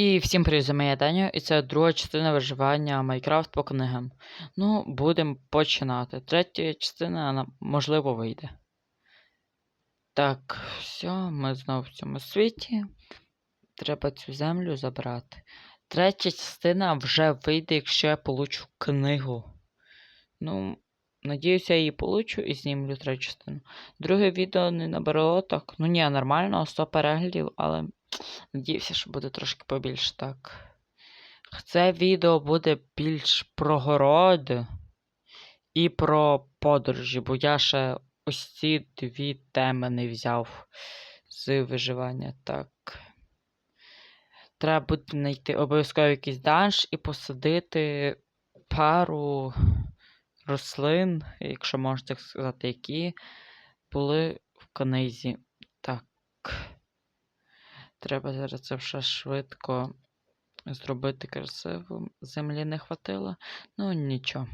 І всім привіт, за моє Даню, і це друга частина виживання Майнкрафт по книгам. Ну, будемо починати. Третя частина, на- можливо, вийде. Так, все, ми знову в цьому світі. Треба цю землю забрати. Третя частина вже вийде, якщо я получу книгу. Ну, надіюся, я її получу і знімлю третю частину. Друге відео не набрало так. Ну ні, нормально, 100 переглядів, але надіюся, що буде трошки побільше так. Це відео буде більш про городи і про подорожі, бо я ще ось ці дві теми не взяв з виживання. Так. Треба буде знайти обов'язково якийсь данж і посадити пару рослин, якщо можна так сказати, які були в книзі. Так. Треба зараз це все швидко зробити красиво. Землі не хватило. Ну, нічого.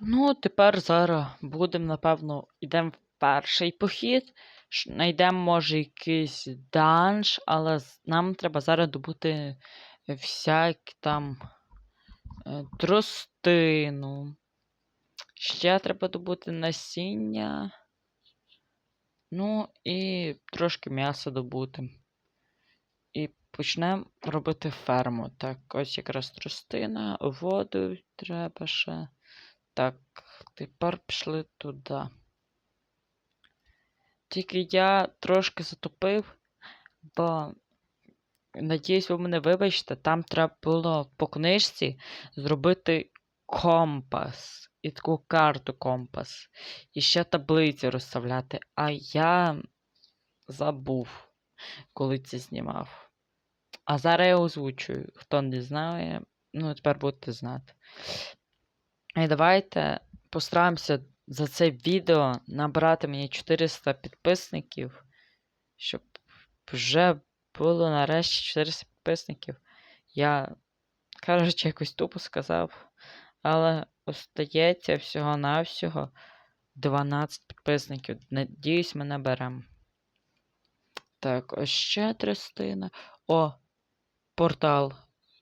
Ну, тепер зараз будемо, напевно, йдемо в перший похід. Знайдемо, може, якийсь данж, але нам треба зараз добути всякі там е, тростину. Ще треба добути насіння. Ну і трошки м'яса добути. І почнемо робити ферму. Так, ось якраз тростина, воду треба ще. Так, тепер пішли туди. Тільки я трошки затопив, бо, надіюсь, ви мене вибачте, там треба було по книжці зробити компас. І таку карту компас. І ще таблиці розставляти. А я забув, коли це знімав. А зараз я озвучую. Хто не знає, ну тепер будете знати. І давайте постараємося за це відео набрати мені 400 підписників, щоб вже було нарешті 400 підписників. Я, кажучи, якось тупо сказав, але остається всього-навсього 12 підписників. Надіюсь, ми наберемо. Так, ось ще тростина. О, портал.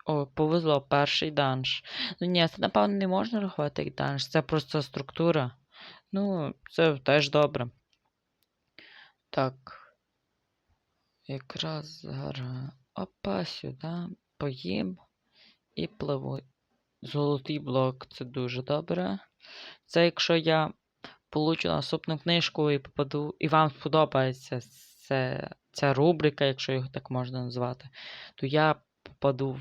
О, повезло, перший данж. Ну ні, це, напевно, не можна рахувати як данж, це просто структура. Ну, це теж добре. Так. Якраз зараз. Опа, сюди. Поїм і пливу. Золотий блок це дуже добре. Це якщо я получу наступну книжку і попаду, і вам сподобається це, ця рубрика, якщо його так можна назвати, то я попаду в,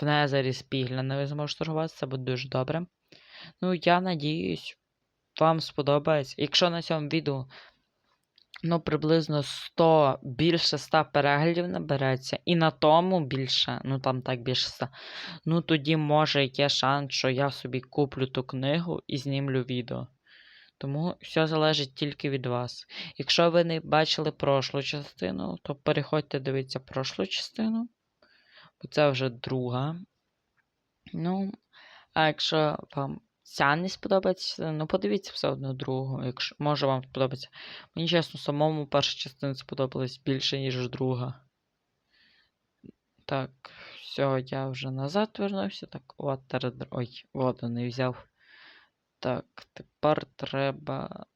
в Незері спігляне, ви зможете торгуватися, це буде дуже добре. Ну, я надіюсь, вам сподобається. Якщо на цьому відео ну, приблизно 100, більше 100 переглядів набереться, і на тому більше, ну там так більше 100, ну тоді може є шанс, що я собі куплю ту книгу і знімлю відео. Тому все залежить тільки від вас. Якщо ви не бачили прошлу частину, то переходьте дивитися прошлу частину, бо це вже друга. Ну, а якщо вам ця не сподобається, ну подивіться все одно другу, якщо може вам сподобається. Мені чесно, самому перша частина сподобалась більше, ніж друга. Так, все, я вже назад вернувся. Так, от, ой, воду не взяв. Так, тепер треба.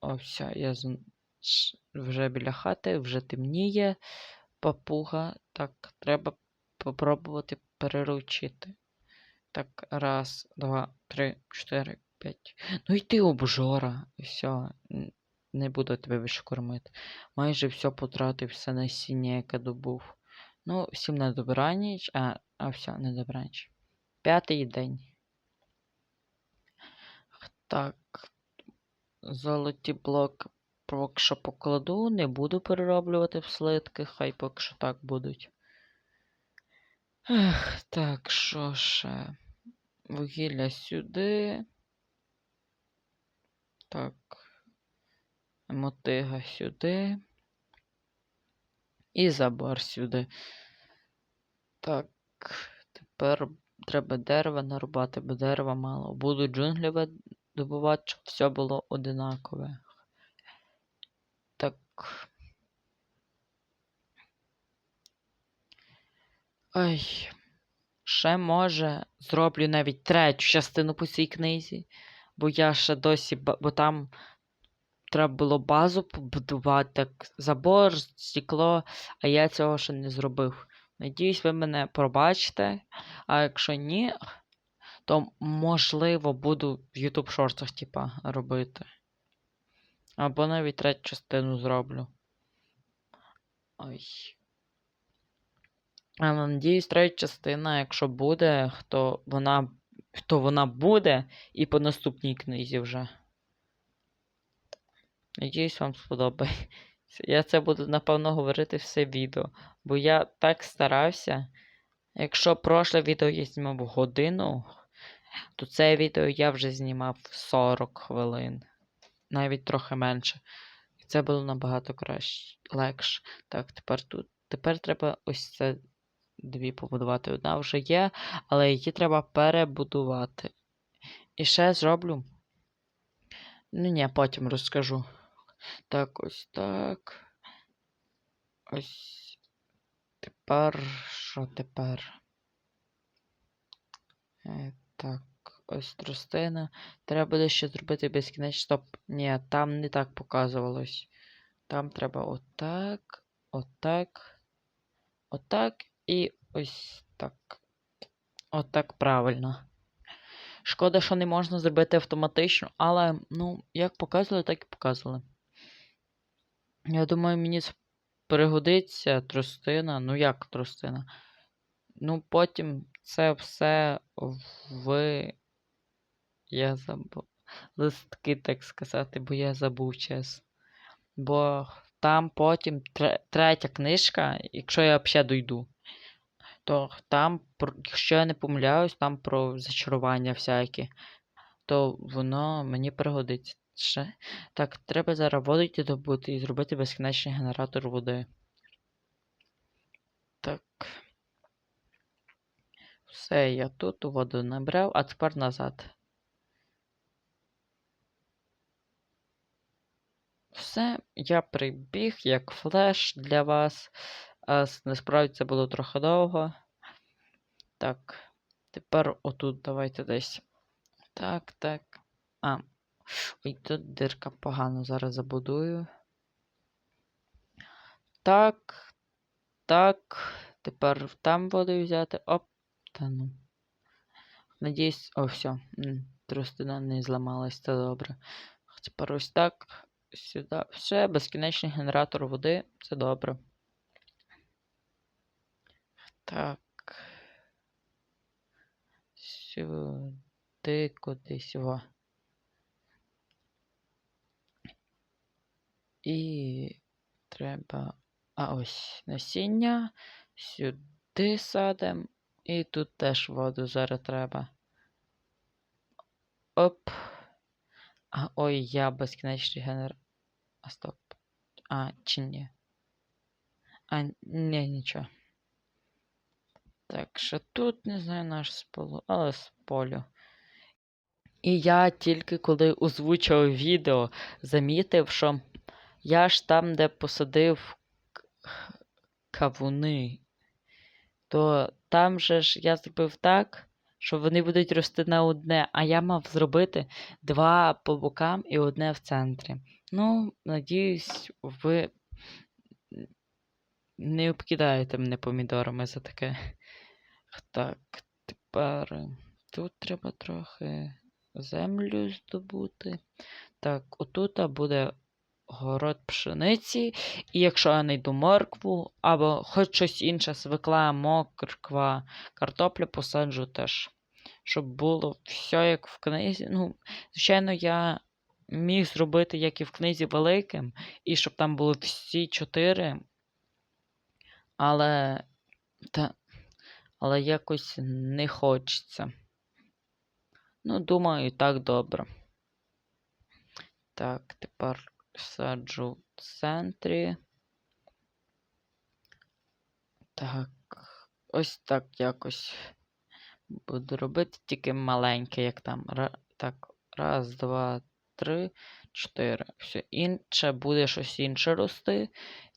О, все, я вже біля хати, вже темніє. Папуга. Так, треба попробувати переручити. Так, раз, два, три, чотири, п'ять. Ну і ти обжора. Все. Не буду тебе більше кормити. Майже все потратив, все насіння, яке добув. Ну, всім на добраніч, а, а все, не добраніч. П'ятий день. Так. Золоті блок поки що покладу, не буду перероблювати в слитки, хай поки що так будуть. Ех, так, що ще? Вугілля сюди. Так. Мотига сюди. І забор сюди. Так, тепер треба дерева нарубати, бо дерева мало. Буду джунглі видобувати, щоб все було одинакове. Так. Ой. Ще може зроблю навіть третю частину по цій книзі, бо я ще досі, бо там треба було базу побудувати, так, забор, стекло, а я цього ще не зробив. Надіюсь, ви мене пробачите, а якщо ні, то можливо буду в YouTube шортах, типа, робити. Або навіть третю частину зроблю. Ой. Але надіюсь, третя частина, якщо буде, то вона, то вона буде і по наступній книзі вже. Надіюсь, вам сподобається. Я це буду, напевно, говорити все відео. Бо я так старався. Якщо прошле відео я знімав годину, то це відео я вже знімав 40 хвилин. Навіть трохи менше. І це було набагато краще, легше. Так, тепер тут. Тепер треба ось це дві побудувати. Одна вже є, але її треба перебудувати. І ще зроблю. Ну ні, потім розкажу. Так, ось так. Ось. Тепер. Що тепер? Е, так, ось тростина. Треба буде ще зробити безкінечно. Стоп. Ні, там не так показувалось. Там треба отак, отак, отак і ось так. Отак правильно. Шкода, що не можна зробити автоматично, але, ну, як показували, так і показували. Я думаю, мені пригодиться тростина. Ну як тростина? Ну, потім це все в. Я забув. Листки, так сказати, бо я забув чесно. Бо там потім тре- третя книжка, якщо я взагалі дойду, то там, якщо я не помиляюсь, там про зачарування всякі, то воно мені пригодиться. Так, треба зараз воду добути і зробити безкінечний генератор води. Так. Все, я тут воду набрав, а тепер назад. Все, я прибіг як флеш для вас. А насправді це було трохи довго. Так, тепер отут давайте десь. Так, так. А. Ой, тут дирка погано зараз забудую. Так. Так. Тепер там воду взяти. Оп. Та ну. Надіюсь, о, все. м, Тростина не зламалась, це добре. Тепер ось так. Сюди. Все, безкінечний генератор води. Це добре. Так. Сюди кудись. Во. І треба. А ось насіння. Сюди садимо. І тут теж воду зараз треба. Оп. А, ой, я безкінечний генер. А стоп. А, чи ні? А, ні, нічого. Так, що тут не знаю наш з полу, але з полю. І я тільки коли озвучував відео, замітив, що я ж там, де посадив кавуни, то там же ж я зробив так, що вони будуть рости на одне, а я мав зробити два по бокам і одне в центрі. Ну, надіюсь, ви не обкидаєте мене помідорами за таке. Так, тепер е, тут треба трохи землю здобути. Так, отут буде город пшениці. І якщо я знайду моркву, або хоч щось інше, свекла, морква, картопля посаджу теж. Щоб було все як в книзі. Ну, звичайно, я міг зробити, як і в книзі великим, і щоб там були всі чотири. Але. Та, але якось не хочеться. Ну, думаю, і так добре. Так, тепер саджу в центрі. Так, ось так якось буду робити, тільки маленьке, як там. Так, раз, два, три, чотири. Все інше буде щось інше рости.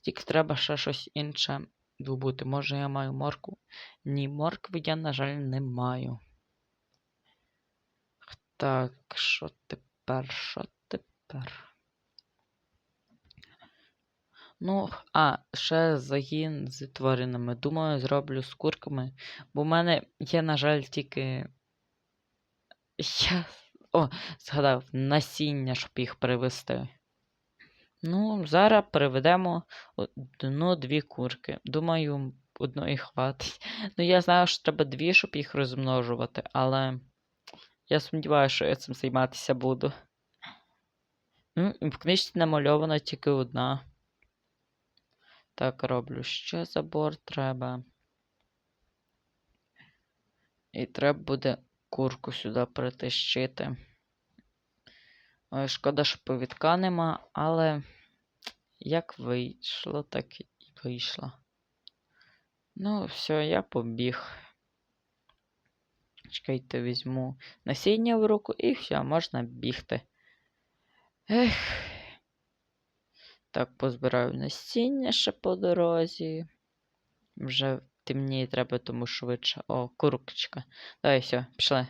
Тільки треба ще щось інше добути. Може я маю морку? Ні, моркви я, на жаль, не маю. Так, що тепер? Що тепер? Ну, а, ще загін з тваринами. Думаю, зроблю з курками. Бо в мене є, на жаль, тільки. Я. О, згадав, насіння, щоб їх привезти. Ну, зараз приведемо одну-дві курки. Думаю, одної хватить. Ну, я знаю, що треба дві, щоб їх розмножувати, але я сумніваюся, що я цим займатися буду. Ну, в книжці намальована тільки одна. Так, роблю. Ще забор треба. І треба буде курку сюди притащити. Ой, шкода, що повідка нема, але як вийшло, так і вийшло. Ну, все, я побіг. Чекайте, візьму насіння в руку і все, можна бігти. Ех. Так, позбираю насіння ще по дорозі. Вже темніє треба, тому швидше. О, курочка. Давай, все, пішли.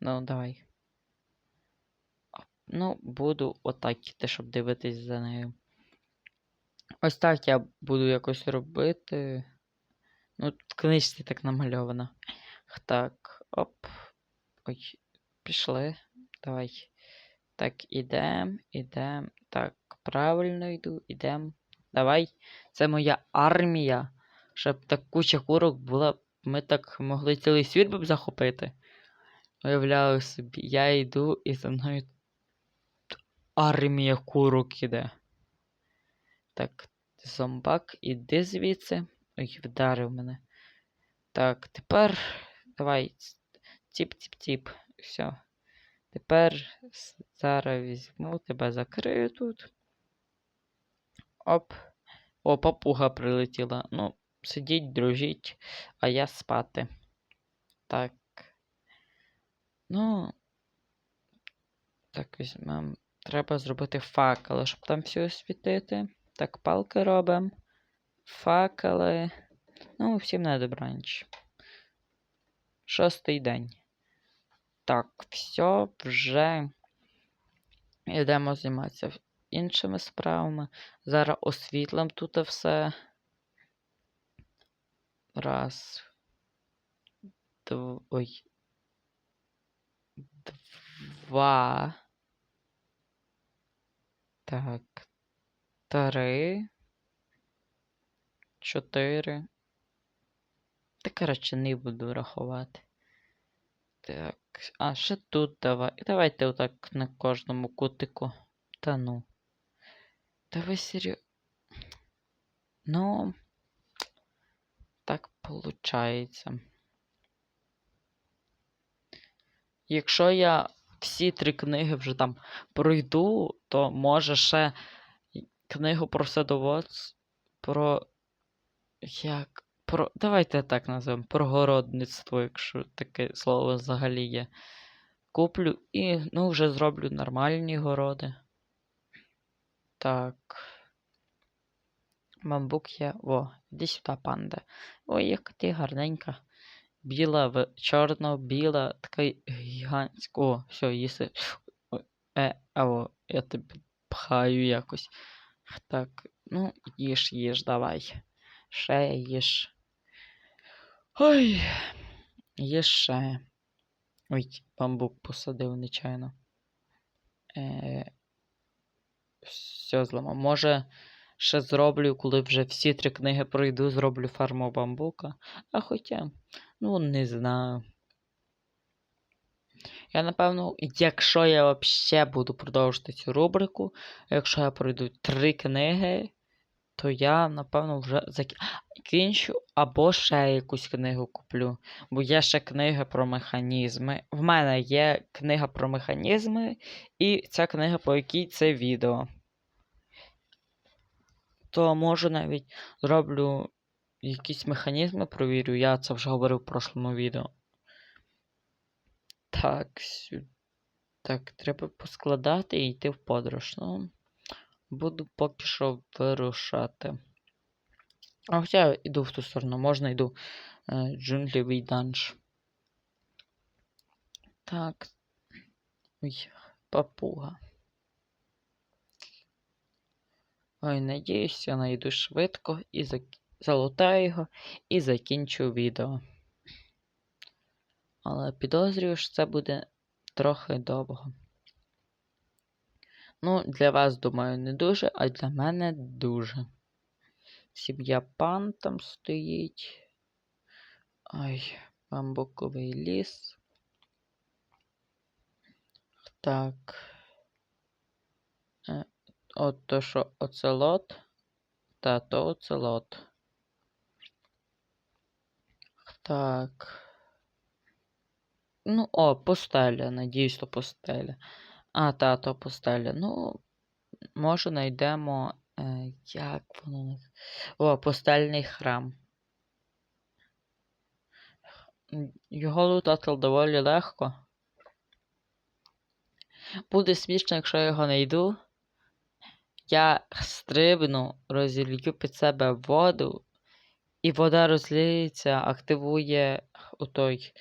Ну, давай. Ну, буду отак іти, щоб дивитись за нею. Ось так я буду якось робити. Ну, в книжці так намальовано. Так, оп. Ой, пішли. Давай. Так, ідем, ідем. Так, правильно йду, ідем. Давай. Це моя армія. Щоб так куча курок була. Ми так могли цілий світ би захопити. Уявляю собі, я йду і за мною армія курок іде. Так, зомбак, іди звідси. Ой, вдарив мене. Так, тепер давай. Тіп-тіп-тіп. Все. Тепер зараз візьму, тебе закрию тут. Оп. О, папуга прилетіла. Ну, сидіть, дружіть, а я спати. Так. Ну. Так, візьмемо. Треба зробити факели, щоб там все освітити. Так, палки робимо. Факели. Ну, всім на добраніч. Шостий день. Так, все, вже йдемо займатися іншими справами. Зараз освітлим тут все. Раз. Дв... Ой. Два. Так. Три. Чотири. Та, коротше, не буду рахувати. Так. А, ще тут давай. Давайте отак на кожному кутику. Та ну. Давай серйозно. Ну. Так получається. Якщо я всі три книги вже там пройду, то може ще книгу про садоводство, про. Як. Про. Давайте так назвемо. Про городництво, якщо таке слово взагалі є. Куплю і, ну, вже зроблю нормальні городи. Так. Бамбук є. О, іди сюди, панда. Ой, яка ти гарненька. Біла, в... чорно-біла, така гігантська. О, все, їси. Е, ао, я тебе пхаю якось. Так, ну, їж, їж, давай. Ще їж. Ой. Є ще. Ой, бамбук посадив нечайно. Е, все зламав. Може, ще зроблю, коли вже всі три книги пройду, зроблю фарму бамбука. А хоча, ну, не знаю. Я, напевно, якщо я взагалі буду продовжувати цю рубрику, якщо я пройду три книги, то я, напевно, вже закінчу або ще якусь книгу куплю. Бо є ще книга про механізми. В мене є книга про механізми, і ця книга, по якій це відео. То може навіть зроблю якісь механізми, провірю. Я це вже говорив в прошлому відео. Так. Так, треба поскладати і йти в подорож. Ну, буду поки що вирушати. А хоча я йду в ту сторону, можна йду е, джунглівий данж. Так. Ой, папуга. Ой, надіюсь, я знайду швидко і зак... залутаю його і закінчу відео. Але підозрюю, що це буде трохи довго. Ну, для вас, думаю, не дуже, а для мене дуже. Сім'я пан там стоїть. Ой, бамбуковий ліс. Так. От то, що оцелот. Та то оцелот. Так. Ну, о, постеля. Надіюсь, то постеля. А, та, то постеля. Ну, може, знайдемо. Е, як воно О, постельний храм. Його лутати доволі легко. Буде смішно, якщо я його знайду. Я стрибну, розілью під себе воду, і вода розліється, активує отой,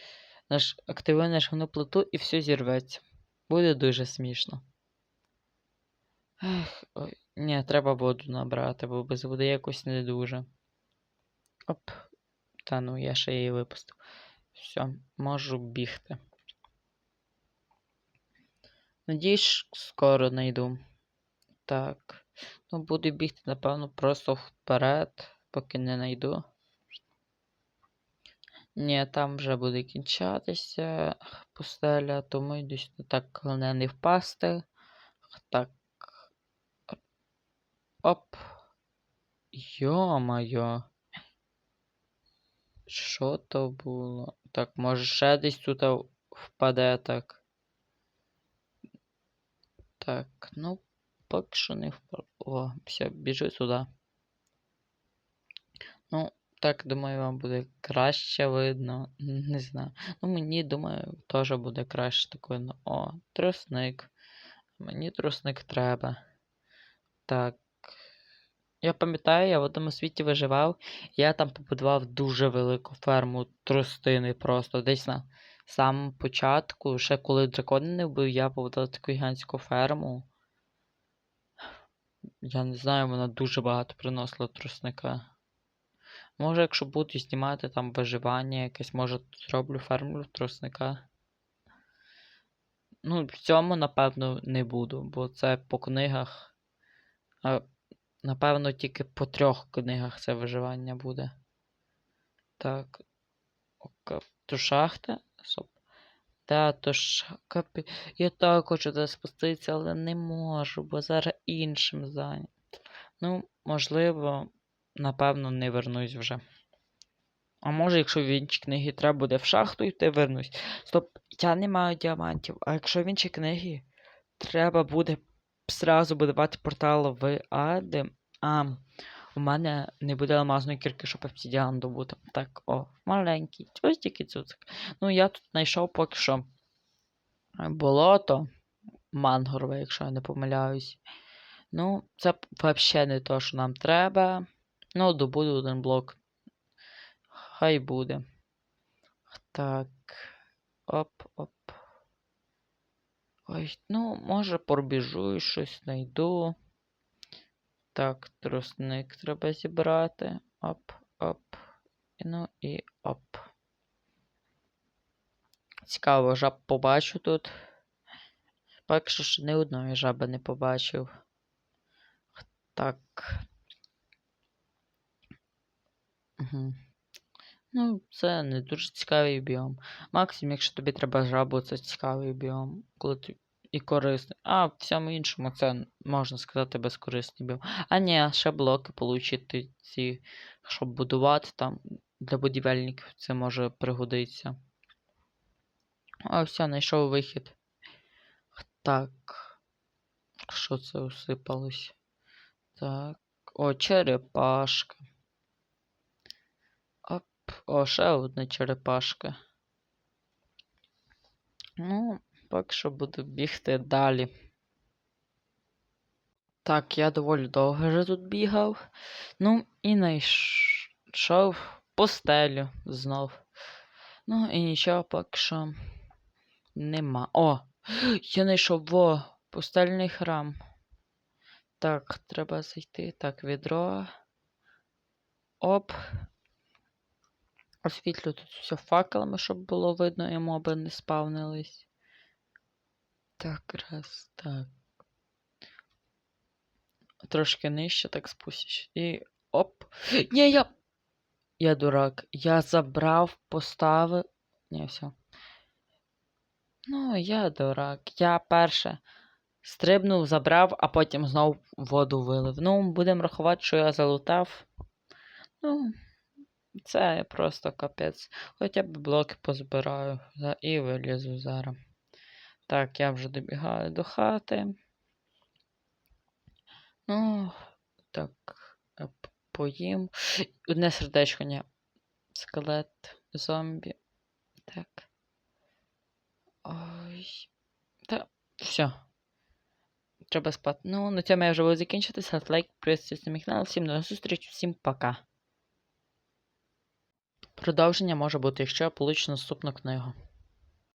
наш, активує нашу плиту і все зірветься. Буде дуже смішно. Ех, ой, ні, треба воду набрати, бо без води якось не дуже. Оп. Та ну, я ще її випустив. Все, можу бігти. Надіюсь, скоро знайду. Так. Ну, буду бігти, напевно, просто вперед, поки не знайду. Ні, там вже буде кінчатися пустеля, тому йду сюди так, головне не впасти. Так. Оп. Йо-моє. Що то було? Так, може ще десь тут впаде так. Так, ну, поки що не все, біжу сюди. Ну, так, думаю, вам буде краще видно. Не знаю. Ну, мені, думаю, теж буде краще так видно. О, тросник. Мені тросник треба. Так. Я пам'ятаю, я в одному світі виживав. Я там побудував дуже велику ферму тростини просто. Десь на самому початку, ще коли дракони не вбив, я побудував таку гігантську ферму. Я не знаю, вона дуже багато приносила трусника. Може, якщо буду знімати там виживання якесь, може зроблю ферму трусника. Ну, в цьому, напевно, не буду, бо це по книгах. А, напевно, тільки по трьох книгах це виживання буде. Так. То шахта? Стоп. Та, то ж капі. Я так хочу туди спуститися, але не можу, бо зараз іншим зайнят. Ну, можливо, напевно, не вернусь вже. А може, якщо в інші книги треба буде в шахту йти, вернусь. Стоп, я не маю діамантів. А якщо в інші книги треба буде зразу будувати портал в Ади, а у мене не буде алмазної кірки, щоб обсидіан добути. Так, о, маленький. Ось тільки цуцик. Ну, я тут знайшов поки що болото мангрове, якщо я не помиляюсь. Ну, це взагалі не то, що нам треба. Ну, добуду один блок. Хай буде. Так. Оп-оп. Ой, ну, може, пробіжу і щось знайду. Так, тросник треба зібрати. Оп, оп. Ну і оп. Цікаво, жаб побачу тут. Поки що ж ні одної жаби не побачив. Так. Угу. Ну, це не дуже цікавий біом. Максимум, якщо тобі треба жабу, це цікавий біом. Коли ти... І корисний. А в всьому іншому це можна сказати безкорисний біом. А ні, ще блоки получити ці, щоб будувати там. Для будівельників це може пригодитися. А все, знайшов вихід. Так. Що це усипалось? Так. О, черепашка. Оп. О, ще одна черепашка. Ну, поки що буду бігти далі. Так, я доволі довго вже тут бігав. Ну, і найш... йшов в постелю знов. Ну і нічого поки що нема. О! Я знайшов во постельний храм. Так, треба зайти. Так, відро. Оп. Освітлю тут все факелами, щоб було видно, і моби не спавнились. Так, раз, так. Трошки нижче так спустиш. І оп. Ні, я. Я дурак. Я забрав, поставив. Ні, все. Ну, я дурак. Я перше стрибнув, забрав, а потім знов воду вилив. Ну, будемо рахувати, що я залутав. Ну, це просто капець. Хоча б блоки позбираю і вилізу зараз. Так, я вже добігаю до хати. Ну, так, поїм. Одне сердечко, ні. Скелет, зомбі. Так. Ой. Та, все. Треба спати. Ну, на цьому я вже буду закінчити. Ставте лайк, підписуйтесь на мій канал. Всім до зустрічі, всім пока. Продовження може бути, якщо я получу наступну книгу.